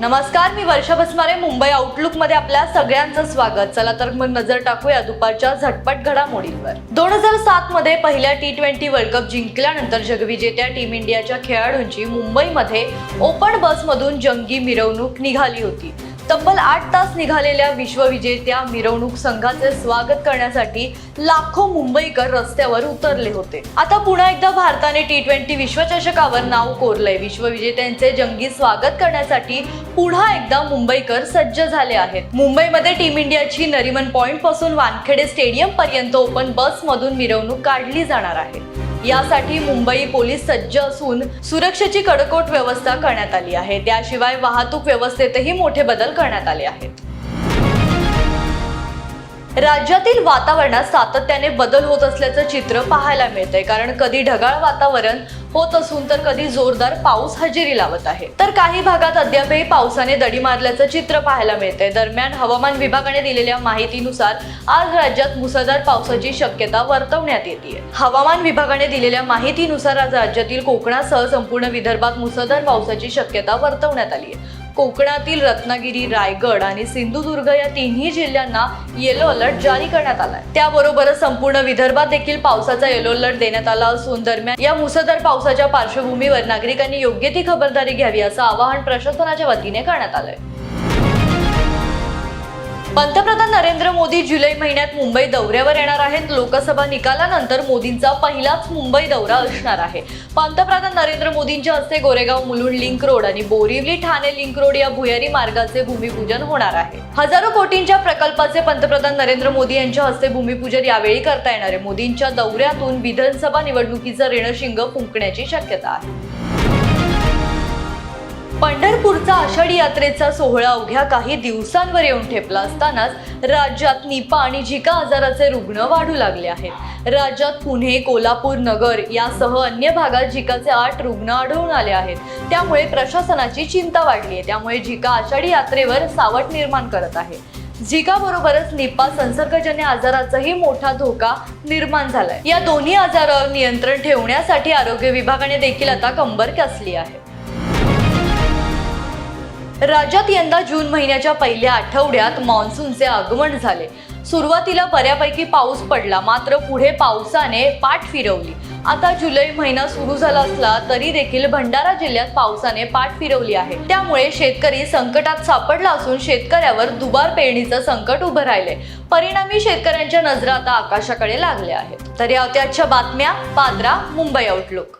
नमस्कार मी वर्षा बसमारे मुंबई आउटलुकमध्ये आपल्या सगळ्यांचं स्वागत. चला तर मग नजर टाकूया दुपारच्या झटपट घडामोडींवर. दोन हजार सात मध्ये पहिल्या टी ट्वेंटी वर्ल्ड कप जिंकल्यानंतर जगविजेत्या टीम इंडियाच्या खेळाडूंची मुंबईमध्ये ओपन बसमधून जंगी मिरवणूक निघाली होती. तब्बल आठ तास निघालेल्या विश्वविजेत्या मिरवणूक संघाचे स्वागत करण्यासाठी लाखो मुंबईकर रस्त्यावर उतरले होते. आता पुन्हा एकदा भारताने टी ट्वेंटी विश्वचषकावर नाव कोरलंय. विश्वविजेत्यांचे जंगी स्वागत करण्यासाठी पुन्हा एकदा मुंबईकर सज्ज झाले आहेत. मुंबईमध्ये टीम इंडियाची नरिमन पॉइंटपासून वानखेडे स्टेडियम पर्यंत ओपन बसमधून मिरवणूक काढली जाणार आहे. यासाठी मुंबई पोलीस सज्ज असून सुरक्षेची कडकोट व्यवस्था करण्यात आली आहे. त्याशिवाय वाहतूक व्यवस्थेतही मोठे बदल करण्यात आले आहेत. राज्यातील वातावरणात सातत्याने बदल होत असल्याचं चित्र पाहायला मिळतंय. कारण कधी ढगाळ वातावरण होत असून तर कधी जोरदार पाऊस हजेरी लावत आहे. तर काही भागात अद्यापही पावसाने दडी मारल्याचं चित्र पाहायला मिळतंय. दरम्यान हवामान विभागाने दिलेल्या माहितीनुसार आज राज्यात मुसळधार पावसाची शक्यता वर्तवण्यात येते हवामान विभागाने दिलेल्या माहितीनुसार आज राज्यातील कोकणासह संपूर्ण विदर्भात मुसळधार पावसाची शक्यता वर्तवण्यात आली आहे कोकणातील रत्नागिरी रायगड आणि सिंधुदुर्ग या तिन्ही जिल्ह्यांना येलो अलर्ट जारी करण्यात आलाय. त्याबरोबरच संपूर्ण विदर्भात देखील पावसाचा येलो अलर्ट देण्यात आला असून दरम्यान या मुसळधार पावसाच्या पार्श्वभूमीवर नागरिकांनी योग्य ती खबरदारी घ्यावी असं आवाहन प्रशासनाच्या वतीने करण्यात आलंय. पंतप्रधान नरेंद्र मोदी जुलै महिन्यात मुंबई दौऱ्यावर येणार आहेत. लोकसभा निकालानंतर मोदींचा पहिलाच मुंबई दौरा असणार आहे. पंतप्रधान नरेंद्र मोदींच्या हस्ते गोरेगाव मुलुंड लिंक रोड आणि बोरिवली ठाणे लिंक रोड या भुयारी मार्गाचे भूमिपूजन होणार आहे. हजारो कोटींच्या प्रकल्पाचे पंतप्रधान नरेंद्र मोदी यांच्या हस्ते भूमिपूजन यावेळी करता येणार आहे. मोदींच्या दौऱ्यातून विधानसभा निवडणुकीचं रेणशिंग फुंकण्याची शक्यता आहे. पंढरपूरचा आषाढी यात्रेचा सोहळा अवघ्या काही दिवसांवर येऊन ठेपला असतानाच राज्यात निपा आणि झिका आजाराचे रुग्ण वाढू लागले आहेत. राज्यात पुणे कोल्हापूर नगर यासह अन्य भागात झिकाचे आठ रुग्ण आढळून आले आहेत. त्यामुळे प्रशासनाची चिंता वाढली आहे. त्यामुळे झिका आषाढी यात्रेवर सावट निर्माण करत आहे. झिका बरोबरच निपा संसर्गजन्य आजाराचाही मोठा धोका निर्माण झालाय. या दोन्ही आजारावर नियंत्रण ठेवण्यासाठी आरोग्य विभागाने देखील आता कंबर कसली आहे. राज्यात यंदा जून महिन्याच्या पहिल्या आठवड्यात मान्सूनचे आगमन झाले. सुरुवातीला बऱ्यापैकी पाऊस पडला मात्र पुढे पावसाने पाठ फिरवली. आता जुलै महिना सुरू झाला असला तरी देखील भंडारा जिल्ह्यात पावसाने पाठ फिरवली आहे. त्यामुळे शेतकरी संकटात सापडला असून शेतकऱ्यावर दुबार पेरणीचं संकट उभं राहिले परिणामी शेतकऱ्यांच्या नजरा आता आकाशाकडे लागल्या आहेत. तर या होत्या बातम्या पाद्रा मुंबई आउटलुक